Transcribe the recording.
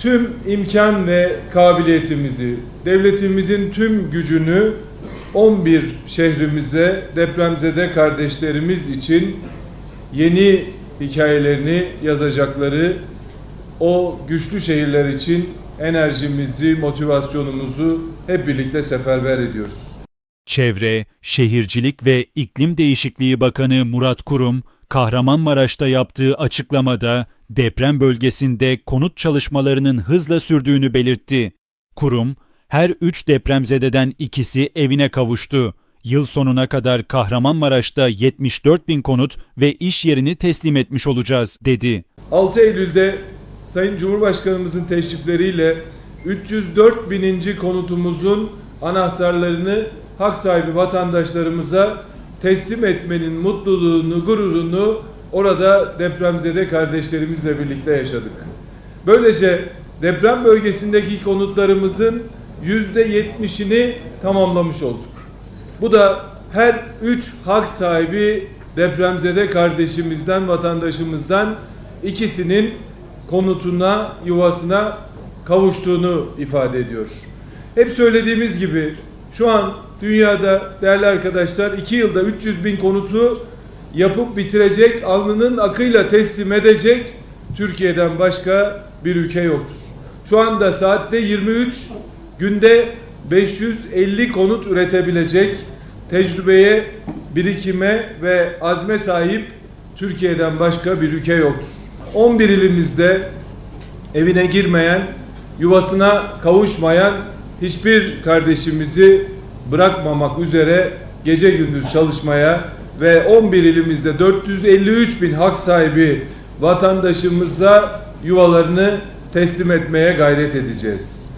tüm imkan ve kabiliyetimizi, devletimizin tüm gücünü 11 şehrimize depremzede kardeşlerimiz için yeni hikayelerini yazacakları o güçlü şehirler için enerjimizi, motivasyonumuzu hep birlikte seferber ediyoruz. Çevre, Şehircilik ve İklim Değişikliği Bakanı Murat Kurum, Kahramanmaraş'ta yaptığı açıklamada deprem bölgesinde konut çalışmalarının hızla sürdüğünü belirtti. Kurum, her üç depremzededen ikisi evine kavuştu. Yıl sonuna kadar Kahramanmaraş'ta 74 bin konut ve iş yerini teslim etmiş olacağız, dedi. 6 Eylül'de Sayın Cumhurbaşkanımızın teşrifleriyle 304 bininci konutumuzun anahtarlarını hak sahibi vatandaşlarımıza teslim etmenin mutluluğunu, gururunu orada depremzede kardeşlerimizle birlikte yaşadık. Böylece deprem bölgesindeki konutlarımızın yüzde yetmişini tamamlamış olduk. Bu da her üç hak sahibi depremzede kardeşimizden, vatandaşımızdan ikisinin konutuna, yuvasına kavuştuğunu ifade ediyor. Hep söylediğimiz gibi şu an dünyada değerli arkadaşlar 2 yılda 300 bin konutu yapıp bitirecek, alnının akıyla teslim edecek Türkiye'den başka bir ülke yoktur. Şu anda saatte 23, günde 550 konut üretebilecek tecrübeye, birikime ve azme sahip Türkiye'den başka bir ülke yoktur. 11 ilimizde evine girmeyen, yuvasına kavuşmayan hiçbir kardeşimizi bırakmamak üzere gece gündüz çalışmaya ve 11 ilimizde 453 bin hak sahibi vatandaşımıza yuvalarını teslim etmeye gayret edeceğiz.